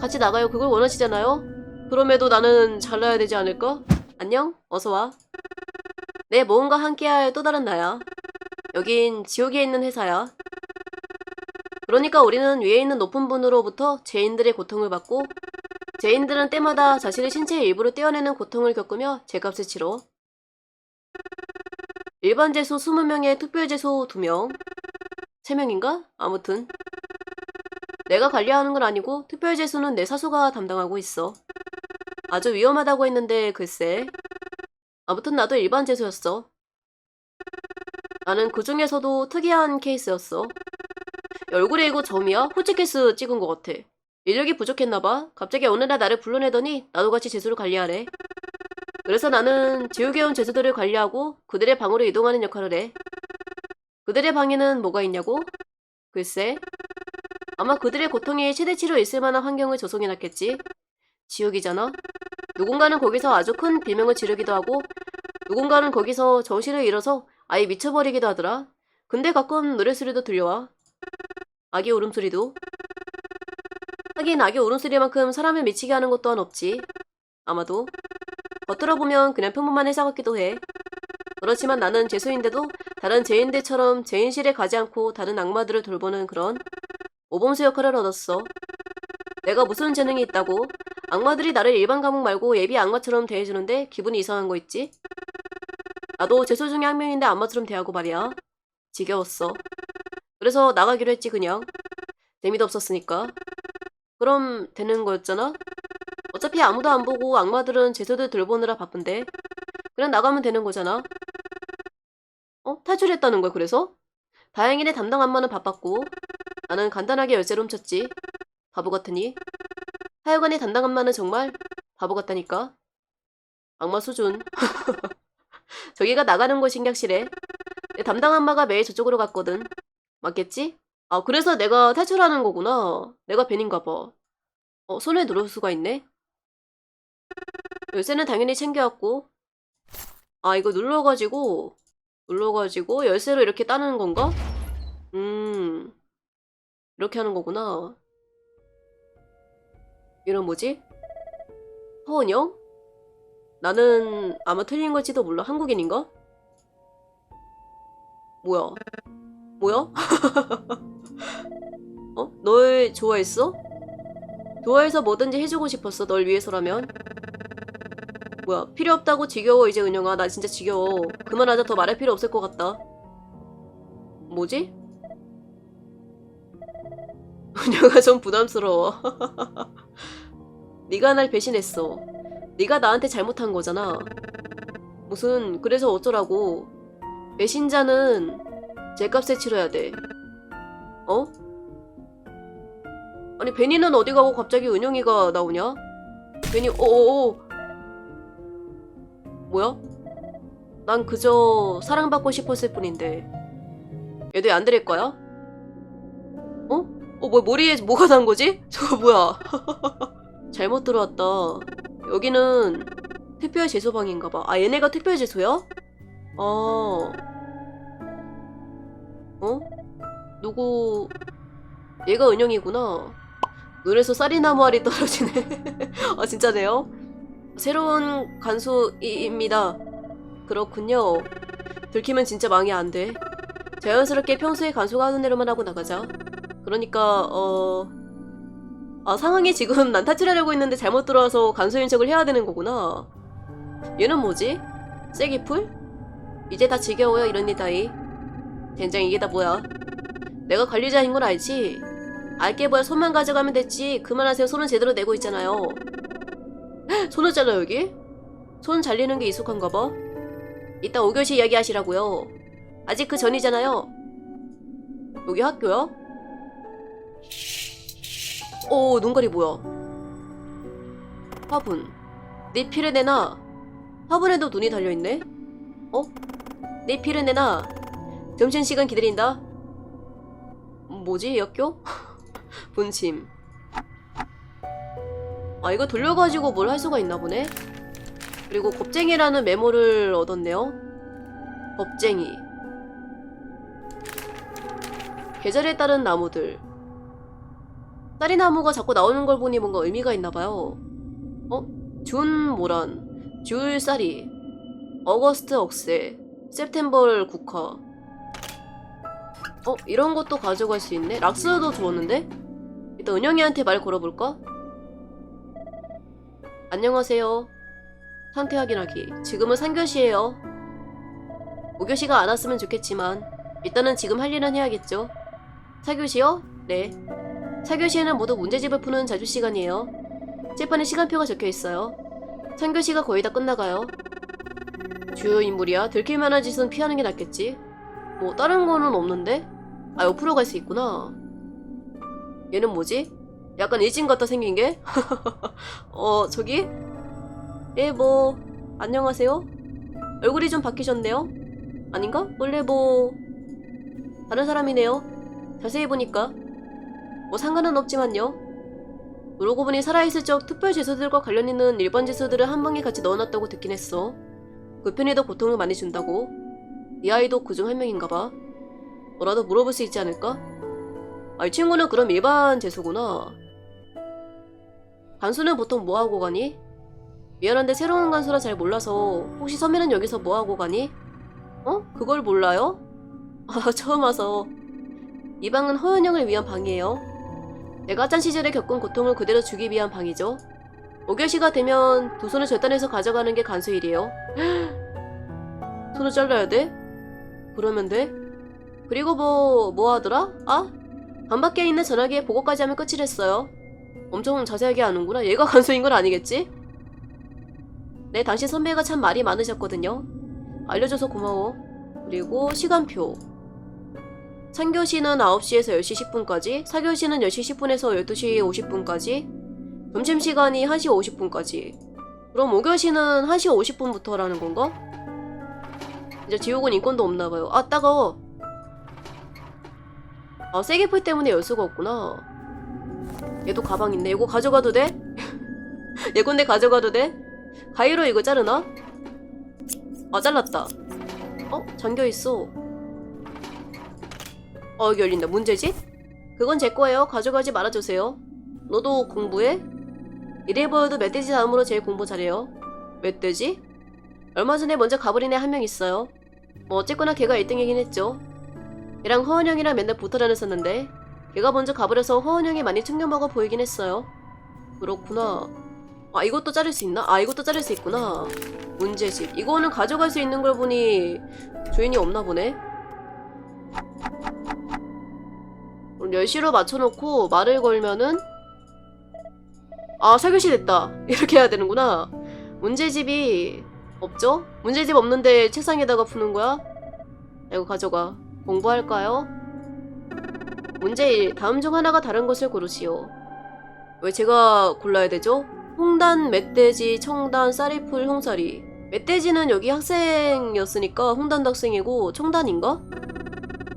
같이 나가요. 그걸 원하시잖아요? 그럼에도 나는 잘나야 되지 않을까? 안녕? 어서 와. 내 모험과 함께할 또 다른 나야. 여긴 지옥에 있는 회사야. 그러니까 우리는 위에 있는 높은 분으로부터 죄인들의 고통을 받고 죄인들은 때마다 자신의 신체의 일부를 떼어내는 고통을 겪으며 죄값을 치러 일반 죄수 20명에 특별 죄수 2명 3명인가? 아무튼 내가 관리하는 건 아니고 특별 죄수는 내 사수가 담당하고 있어 아주 위험하다고 했는데 글쎄 아무튼 나도 일반 죄수였어 나는 그 중에서도 특이한 케이스였어 얼굴에 이거 점이야? 호치케스 찍은 것 같아 인력이 부족했나봐. 갑자기 어느 날 나를 불러내더니 나도 같이 제수를 관리하래. 그래서 나는 지옥에 온 제수들을 관리하고 그들의 방으로 이동하는 역할을 해. 그들의 방에는 뭐가 있냐고? 글쎄. 아마 그들의 고통이 최대치로 있을 만한 환경을 조성해놨겠지. 지옥이잖아. 누군가는 거기서 아주 큰 비명을 지르기도 하고 누군가는 거기서 정신을 잃어서 아예 미쳐버리기도 하더라. 근데 가끔 노래소리도 들려와. 아기 울음소리도. 하긴 아기 울음소리만큼 사람을 미치게 하는 것 또한 없지. 아마도. 겉으로 보면 그냥 평범한 회사 같기도 해. 그렇지만 나는 죄수인데도 다른 죄인들처럼 죄인실에 가지 않고 다른 악마들을 돌보는 그런 모범수 역할을 얻었어. 내가 무슨 재능이 있다고? 악마들이 나를 일반 감옥 말고 예비 악마처럼 대해주는데 기분이 이상한 거 있지? 나도 죄수 중에 한 명인데 악마처럼 대하고 말이야. 지겨웠어. 그래서 나가기로 했지 그냥. 재미도 없었으니까. 그럼 되는 거였잖아? 어차피 아무도 안 보고 악마들은 제소들 돌보느라 바쁜데. 그냥 나가면 되는 거잖아. 어? 탈출했다는 거야, 그래서? 다행이네 담당 안마는 바빴고. 나는 간단하게 열쇠를 훔쳤지. 바보 같으니. 하여간에 담당 안마는 정말 바보 같다니까. 악마 수준. 저기가 나가는 곳 신경실에. 내 담당 안마가 매일 저쪽으로 갔거든. 맞겠지? 아, 그래서 내가 탈출하는 거구나. 내가 벤인가 봐. 어, 손에 누를 수가 있네. 열쇠는 당연히 챙겨왔고. 아, 이거 눌러가지고, 눌러가지고 열쇠로 이렇게 따는 건가? 음, 이렇게 하는 거구나. 이런 뭐지? 허은영? 나는 아마 틀린 걸지도 몰라. 한국인인가? 뭐야? 뭐야? 어? 널 좋아했어? 좋아해서 뭐든지 해주고 싶었어. 널 위해서라면. 뭐야? 필요 없다고 지겨워 이제 은영아. 나 진짜 지겨워. 그만하자. 더 말할 필요 없을 것 같다. 뭐지? 은영아 좀 부담스러워. 네가 날 배신했어. 네가 나한테 잘못한 거잖아. 무슨 그래서 어쩌라고. 배신자는 죄값에 치러야 돼. 어? 아니 베니는 어디 가고 갑자기 은영이가 나오냐? 베니 어어어 뭐야? 난 그저 사랑받고 싶었을 뿐인데 얘도 안 들을 거야? 어? 어, 뭐 머리에 뭐가 난 거지? 저거 뭐야? 잘못 들어왔다. 여기는 특별 재소방인가 봐. 아, 얘네가 특별 재소야? 아. 어? 누구 얘가 은영이구나 눈에서 쌀이 나무 알이 떨어지네 아 진짜네요 새로운 간수입니다 그렇군요 들키면 진짜 망이 안 돼 자연스럽게 평소에 간수가 하는 대로만 하고 나가자 그러니까 어... 아 상황이 지금 난 탈출하려고 했는데 잘못 들어와서 간수인 척을 해야 되는 거구나 얘는 뭐지? 쐐기풀? 이제 다 지겨워요 이런 일 따위 젠장 이게 다 뭐야? 내가 관리자인 걸 알지? 알게 뭐야 손만 가져가면 됐지 그만하세요 손은 제대로 내고 있잖아요 헉, 손을 잘라 여기? 손 잘리는 게 익숙한가 봐 이따 5교시 이야기 하시라고요 아직 그 전이잖아요 여기 학교야? 오 눈깔이 뭐야 화분 네 피를 내놔 화분에도 눈이 달려있네 어? 네 피를 내놔 점심시간 기다린다. 뭐지, 이 학교? 분침. 아, 이거 돌려가지고 뭘 할 수가 있나 보네? 그리고 겁쟁이라는 메모를 얻었네요. 겁쟁이. 계절에 따른 나무들. 쌀이나무가 자꾸 나오는 걸 보니 뭔가 의미가 있나 봐요. 어? 준 모란, 줄 쌀이, 어거스트 억세, september 국화. 어? 이런 것도 가져갈 수 있네? 락스도 주었는데? 일단 은영이한테 말 걸어볼까? 안녕하세요. 상태 확인하기. 지금은 3교시예요. 5교시가 안 왔으면 좋겠지만 일단은 지금 할 일은 해야겠죠. 4교시요? 네. 4교시에는 모두 문제집을 푸는 자주 시간이에요. 칠판에 시간표가 적혀 있어요. 3교시가 거의 다 끝나가요. 주요 인물이야. 들킬 만한 짓은 피하는 게 낫겠지. 뭐 다른 거는 없는데? 아 옆으로 갈 수 있구나. 얘는 뭐지? 약간 일진 같다 생긴 게? 어 저기? 예 뭐 안녕하세요? 얼굴이 좀 바뀌셨네요? 아닌가? 원래 뭐 다른 사람이네요. 자세히 보니까 뭐 상관은 없지만요. 그러고 보니 살아있을 적 특별 제소들과 관련 있는 일반 제소들을 한 방에 같이 넣어놨다고 듣긴 했어. 그 편이 더 고통을 많이 준다고. 이 아이도 그중 한 명인가 봐. 뭐라도 물어볼 수 있지 않을까? 아, 이 친구는 그럼 일반 재수구나. 간수는 보통 뭐하고 가니? 미안한데 새로운 간수라 잘 몰라서 혹시 선배는 여기서 뭐하고 가니? 어? 그걸 몰라요? 아, 처음 와서. 이 방은 허연영을 위한 방이에요. 내가 짠 시절에 겪은 고통을 그대로 주기 위한 방이죠. 5교시가 되면 두 손을 절단해서 가져가는 게 간수 일이에요. 손을 잘라야 돼? 그러면 돼? 그리고 뭐, 뭐 하더라? 아? 방 밖에 있는 전화기에 보고까지 하면 끝이랬어요. 엄청 자세하게 아는구나. 얘가 간수인 건 아니겠지? 네, 당신 선배가 참 말이 많으셨거든요. 알려줘서 고마워. 그리고 시간표. 3교시는 9시에서 10시 10분까지, 4교시는 10시 10분에서 12시 50분까지, 점심시간이 1시 50분까지. 그럼 5교시는 1시 50분부터라는 건가? 이제 지옥은 인권도 없나봐요. 아, 따가워. 아, 세게 풀 때문에 열 수가 없구나. 얘도 가방 있네. 이거 가져가도 돼? 얘 건데 가져가도 돼? 가위로 이거 자르나? 아, 잘랐다. 어? 잠겨있어. 어, 여기 열린다. 문제지? 그건 제 거예요. 가져가지 말아주세요. 너도 공부해? 이래 보여도 멧돼지 다음으로 제일 공부 잘해요. 멧돼지? 얼마 전에 먼저 가버린 애 한 명 있어요. 뭐 어쨌거나 걔가 1등이긴 했죠. 걔랑 허은 형이랑 맨날 붙어 다녔었는데 걔가 먼저 가버려서 허은 형이 많이 충격먹어 보이긴 했어요. 그렇구나. 아 이것도 자를 수 있나? 아 이것도 자를 수 있구나. 문제집. 이거는 가져갈 수 있는 걸 보니 주인이 없나 보네. 그럼 10시로 맞춰놓고 말을 걸면은 아 사교시 됐다. 이렇게 해야 되는구나. 문제집이 없죠? 문제집 없는데 책상에다가 푸는 거야? 이거 가져가. 공부할까요? 문제 1. 다음 중 하나가 다른 것을 고르시오. 왜 제가 골라야 되죠? 홍단, 멧돼지, 청단, 쌀이풀, 홍사리. 멧돼지는 여기 학생이었으니까 홍단도 학생이고 청단인가?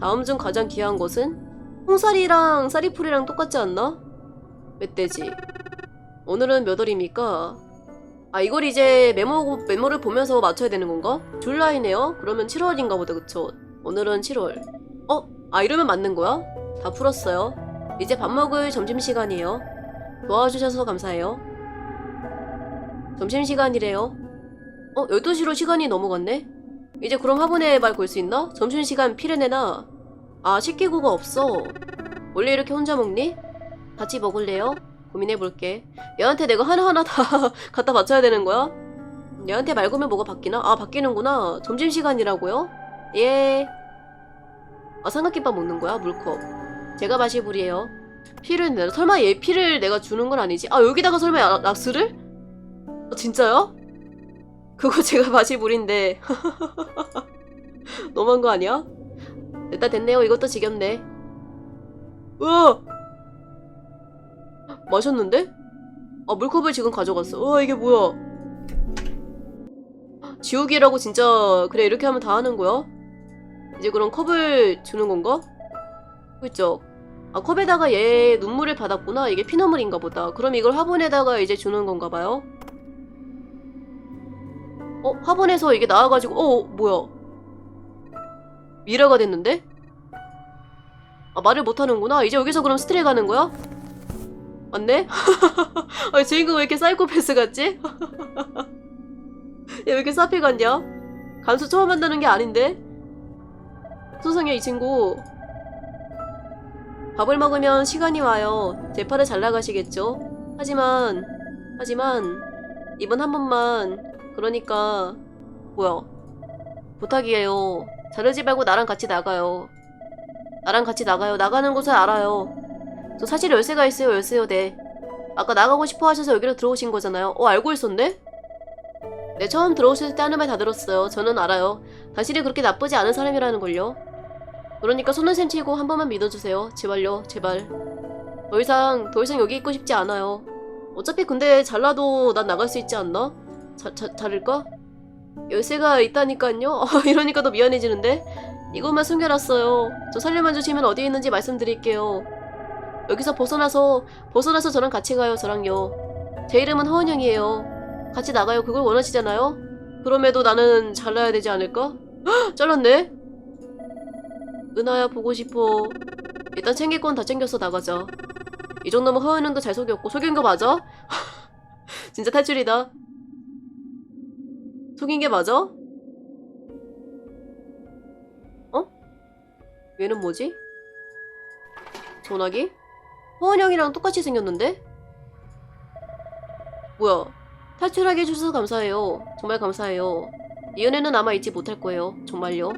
다음 중 가장 귀한 것은? 홍사리랑 쌀이풀이랑 똑같지 않나? 멧돼지. 오늘은 몇 월입니까? 아 이걸 이제 메모, 메모를 보면서 맞춰야 되는 건가? 줄라이네요? 그러면 7월인가 보다 그쵸? 오늘은 7월. 어? 아 이러면 맞는 거야? 다 풀었어요. 이제 밥 먹을 점심시간이에요. 도와주셔서 감사해요. 점심시간이래요. 어? 12시로 시간이 넘어갔네? 이제 그럼 화분에 말 걸 수 있나? 점심시간 피레내나? 아 식기구가 없어. 원래 이렇게 혼자 먹니? 같이 먹을래요? 고민해볼게. 얘한테 내가 하나하나 다 갖다 바쳐야 되는 거야? 얘한테 말 걸면 뭐가 바뀌나? 아 바뀌는구나. 점심시간이라고요? 예. 아 삼각김밥 먹는 거야? 물컵. 제가 마시불이에요. 피를 내가 설마 얘 피를 내가 주는 건 아니지? 아 여기다가 설마 야- 락스를? 아, 진짜요? 그거 제가 마시불인데 너무한 거 아니야? 됐다 됐네요. 이것도 지겹네. 으아! 마셨는데? 아 물컵을 지금 가져갔어. 우와 이게 뭐야? 지옥이라고 진짜 그래 이렇게 하면 다 하는 거야? 이제 그럼 컵을 주는 건가? 그죠? 아 컵에다가 얘 눈물을 받았구나 이게 피눈물인가 보다 그럼 이걸 화분에다가 이제 주는 건가 봐요 어? 화분에서 이게 나와가지고 어 뭐야 미라가 됐는데? 아 말을 못하는구나 이제 여기서 그럼 스트레 가는 거야? 맞네? 아, 주인공 왜 이렇게 사이코패스 같지? 얘왜 이렇게 사피 같냐? 감수 처음 만나는 게 아닌데? 소성이야 이 친구 밥을 먹으면 시간이 와요 대파를 잘 나가시겠죠? 하지만 하지만 이번 한 번만 그러니까 뭐야 부탁이에요 자르지 말고 나랑 같이 나가요. 나랑 같이 나가요. 나가는 곳을 알아요. 저 사실 열쇠가 있어요 열쇠요 네. 아까 나가고 싶어 하셔서 여기로 들어오신 거잖아요. 어 알고 있었네? 네 처음 들어오실 때 하는 말 다 들었어요. 저는 알아요. 당신이 그렇게 나쁘지 않은 사람이라는 걸요. 그러니까 손을 셈치고 한 번만 믿어주세요. 제발요 제발. 더 이상 더 이상 여기 있고 싶지 않아요. 어차피 근데 잘라도 난 나갈 수 있지 않나? 자, 자, 자를까? 열쇠가 있다니까요? 어, 이러니까 더 미안해지는데? 이것만 숨겨놨어요. 저 살려만 주시면 어디에 있는지 말씀드릴게요. 여기서 벗어나서, 벗어나서 저랑 같이 가요, 저랑요. 제 이름은 허은영이에요. 같이 나가요. 그걸 원하시잖아요? 그럼에도 나는 잘라야 되지 않을까? 헉, 잘랐네? 은하야, 보고 싶어. 일단 챙길 건 다 챙겨서 나가자. 이 정도면 허은영도 잘 속였고, 속인 거 맞아? 진짜 탈출이다. 속인 게 맞아? 어? 얘는 뭐지? 전화기? 허은영이랑 똑같이 생겼는데? 뭐야? 탈출하게 해주셔서 감사해요. 정말 감사해요. 이 은혜는 아마 잊지 못할 거예요. 정말요.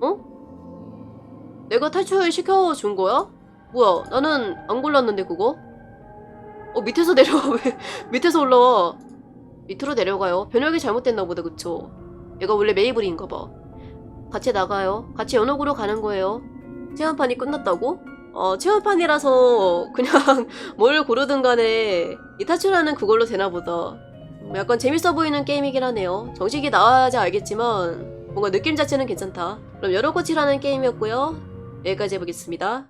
어? 내가 탈출 시켜준 거야? 뭐야? 나는 안 골랐는데 그거? 어 밑에서 내려와 왜 밑에서 올라와? 밑으로 내려가요. 변형이 잘못됐나 보다, 그쵸? 얘가 원래 메이블인가 봐. 같이 나가요. 같이 연옥으로 가는 거예요. 체험판이 끝났다고? 어, 체험판이라서 그냥 뭘 고르든 간에 이 타출하는 그걸로 되나 보다. 뭐 약간 재밌어 보이는 게임이긴 하네요. 정식이 나와야지 알겠지만 뭔가 느낌 자체는 괜찮다. 그럼 여러 고치라는 게임이었고요. 여기까지 해보겠습니다.